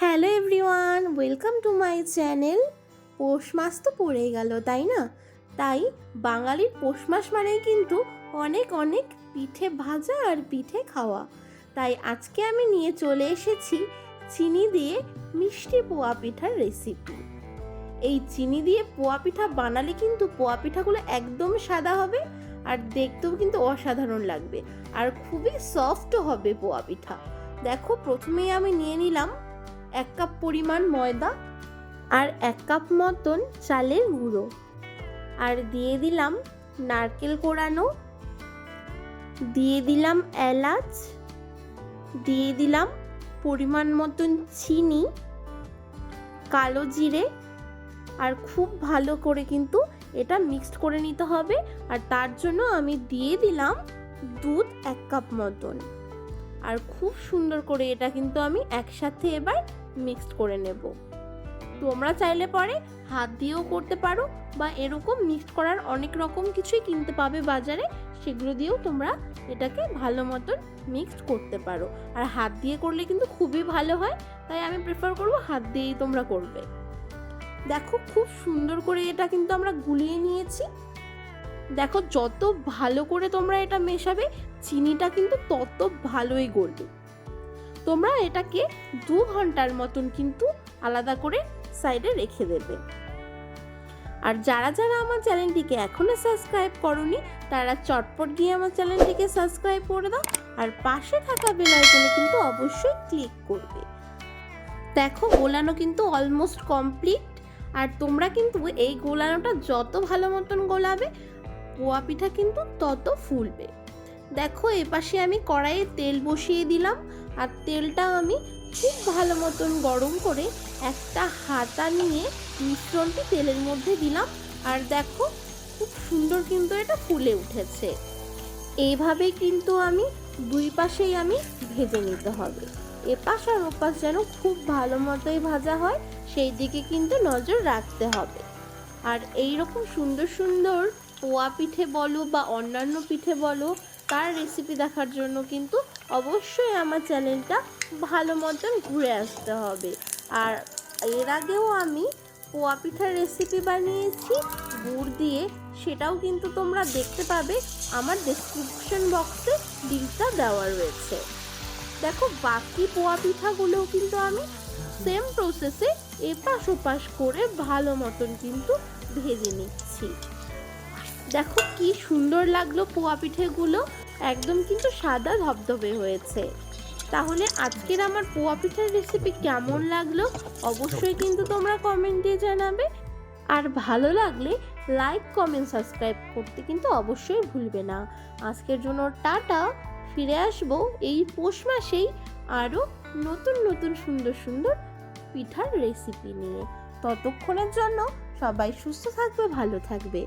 Hello everyone, welcome to my channel. Poush মাস তো পড়ে গেল, তাই না? তাই বাঙালির পৌষ মাস মানেই কিন্তু অনেক অনেক পিঠে ভাজা আর পিঠে খাওয়া। তাই আজকে আমি নিয়ে চলে এসেছি চিনি দিয়ে মিষ্টি পোয়া পিঠার রেসিপি এই চিনি দিয়ে পোয়া পিঠা বানালে কিন্তু পোয়া পিঠাগুলো একদম সাদা হবে আর দেখতেও কিন্তু অসাধারণ লাগবে। আর খুবই সফটও হবে পোয়া পিঠা। দেখো, প্রথমেই আমি নিয়ে নিলাম এক কাপ পরিমাণ ময়দা আর এক কাপ মতন চালের গুঁড়ো। আর দিয়ে দিলাম নারকেল কোড়ানো দিয়ে দিলাম এলাচ, দিয়ে দিলাম পরিমাণ মতন চিনি, কালো জিরে, আর খুব ভালো করে কিন্তু এটা মিক্সড করে নিতে হবে। আর তার জন্য আমি দিয়ে দিলাম দুধ এক কাপ মতন। আর খুব সুন্দর করে এটা কিন্তু আমি একসাথে এবার মিক্সড করে নেব। তোমরা চাইলে পরে হাত দিয়েও করতে পারো বা এরকম মিক্সড করার অনেক রকম কিছুই কিনতে পাবে বাজারে, সেগুলো দিয়েও তোমরা এটাকে ভালো মতন মিক্সড করতে পারো। আর হাত দিয়ে করলে কিন্তু খুবই ভালো হয়, তাই আমি প্রেফার করব হাত দিয়েই তোমরা করবে। দেখো খুব সুন্দর করে এটা কিন্তু আমরা গুলিয়ে নিয়েছি। দেখো যত ভালো করে তোমরা এটা মেশাবে, চিনিটা কিন্তু তত ভালোই গলবে। তোমরা এটাকে দু ঘণ্টার মতন কিন্তু আলাদা করে সাইডে রেখে দেবে। আর যারা যারা আমার চ্যানেলটিকে এখনও সাবস্ক্রাইব করনি, তারা চটপট গিয়ে আমার চ্যানেলটিকে সাবস্ক্রাইব করে দাও আর পাশে থাকা বেল আইকনে কিন্তু অবশ্যই ক্লিক করবে। দেখো, গোলানো কিন্তু অলমোস্ট কমপ্লিট আর তোমরা কিন্তু এই গোলানোটা যত ভালো মতন গোলাবে, পোয়া পিঠা কিন্তু তত ফুলবে। দেখো, এপাশে আমি কড়াইয়ে তেল বসিয়ে দিলাম আর তেলটা আমি খুব ভালো মতন গরম করে একটা হাতা নিয়ে মিশ্রণটি তেলের মধ্যে দিলাম। আর দেখো, খুব সুন্দর কিন্তু এটা ফুলে উঠেছে। এইভাবেই কিন্তু আমি দুই পাশেই আমি ভেজে নিতে হবে। এপাশ আর ওপাশ যেন খুব ভালো মতোই ভাজা হয়, সেই দিকে কিন্তু নজর রাখতে হবে। আর এই রকম সুন্দর সুন্দর পোয়া পিঠে বলো বা অন্যান্য পিঠে বলো তার রেসিপি দেখার জন্য কিন্তু অবশ্যই আমার চ্যানেলটা ভালো মতন ঘুরে আসতে হবে। আর এর আগেও আমি পোয়া পিঠার রেসিপি বানিয়েছি, গুড় দিয়ে। সেটাও কিন্তু তোমরা দেখতে পাবে, আমার ডেসক্রিপশন বক্সে লিঙ্কটা দেওয়া রয়েছে। দেখো, বাকি পোয়া পিঠাগুলোও কিন্তু আমি সেম প্রসেসে এপাশ ওপাশ করে ভালো মতন কিন্তু ভেজে নিচ্ছি। দেখো কি সুন্দর লাগল পোয়া পিঠেগুলো। একদম কিন্তু সাদা ধবধবে হয়েছে। তাহলে আজকের আমার পোয়া পিঠার রেসিপি কেমন লাগল? অবশ্যই কিন্তু তোমরা কমেন্ট দিয়ে জানাবে। আর ভালো লাগলে লাইক কমেন্ট সাবস্ক্রাইব করতে কিন্তু অবশ্যই ভুলবে না। আজকের জন্য টাটা, ফিরে আসব এই পৌষ মাসেই আরও নতুন নতুন, সুন্দর সুন্দর পিঠার রেসিপি নিয়ে। ততক্ষণের জন্য সবাই সুস্থ থাকবে, ভালো থাকবে।